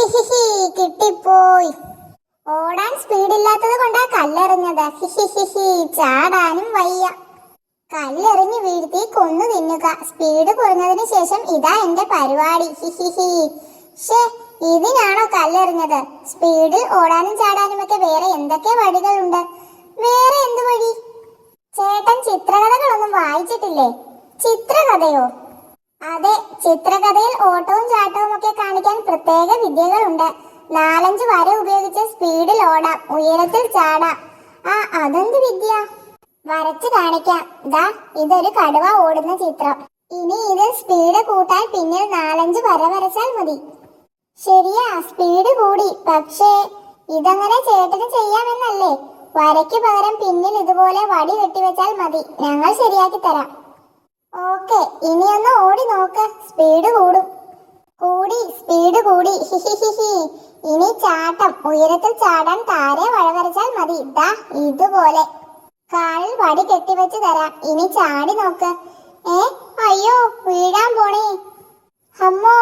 കിട്ടിപ്പോയി. ഓടാൻ സ്പീഡില്ലാത്തത് കൊണ്ടാ കല്ലെറിഞ്ഞത്. ഹിഹിഹിഹി ചാടാനും വയ്യ. കല്ലെറിഞ്ഞ് വീഴ്ത്തി കൊന്നു തിന്നുക. സ്പീഡ് കുറഞ്ഞതിന് ശേഷം ഇതാ എന്റെ പരിപാടി. ഹിഹിഹി. ഷേ ഇതിനാണോ കല്ലെറിഞ്ഞത്? സ്പീഡിൽ ഓടാനും ചാടാനും ഒക്കെ വേറെ എന്തൊക്കെ വഴികളുണ്ട്? വേറെ എന്ത് വഴി? ചേട്ടൻ ചിത്രകഥകളൊന്നും വായിച്ചിട്ടില്ലേ? ചിത്രകഥയോ? അതെ ചിത്രകഥയിൽ ഓട്ടവും ചാട്ടവും കാണിക്കാൻ പ്രത്യേക വിദ്യകളുണ്ട്. നാലഞ്ച് വര ഉപയോഗിച്ച് സ്പീഡിൽ ഓടാം ഉയരത്തിൽ ചാടാം. ആ അതെന്ത് വിദ്യ? വരച്ച് കാണിക്കാം. ദാ ഇതൊരു കടുവ ഓടുന്ന ചിത്രം. ഇനി ഇത് സ്പീഡ് കൂട്ടാൻ പിന്നിൽ നാലഞ്ച് വര വരച്ചാൽ മതി. ശരിയാ സ്പീഡ് കൂടി. പക്ഷേ ഇതങ്ങനെ ചേട്ടന് ചെയ്യാമെന്നല്ലേ? വരയ്ക്ക് പകരം പിന്നിൽ ഇതുപോലെ വടി വെട്ടിവെച്ചാൽ മതി. ഞങ്ങൾ ശരിയാക്കി തരാം. ഓക്കെ ഇനിയൊന്ന് ഓടി നോക്ക്. സ്പീഡ് കൂടും. കൂടി സ്പീഡ് കൂടി. ഇനി ചാട്ടം. ഉയരത്തിൽ ചാടാൻ താരെ വഴവരച്ചാൽ മതി. ദാ ഇതുപോലെ. കാലിൽ വടി കെട്ടിവെച്ച് തരാം. ഇനി ചാടി നോക്ക്. ഏ അയ്യോ വീഴാൻ പോണേ. അമ്മോ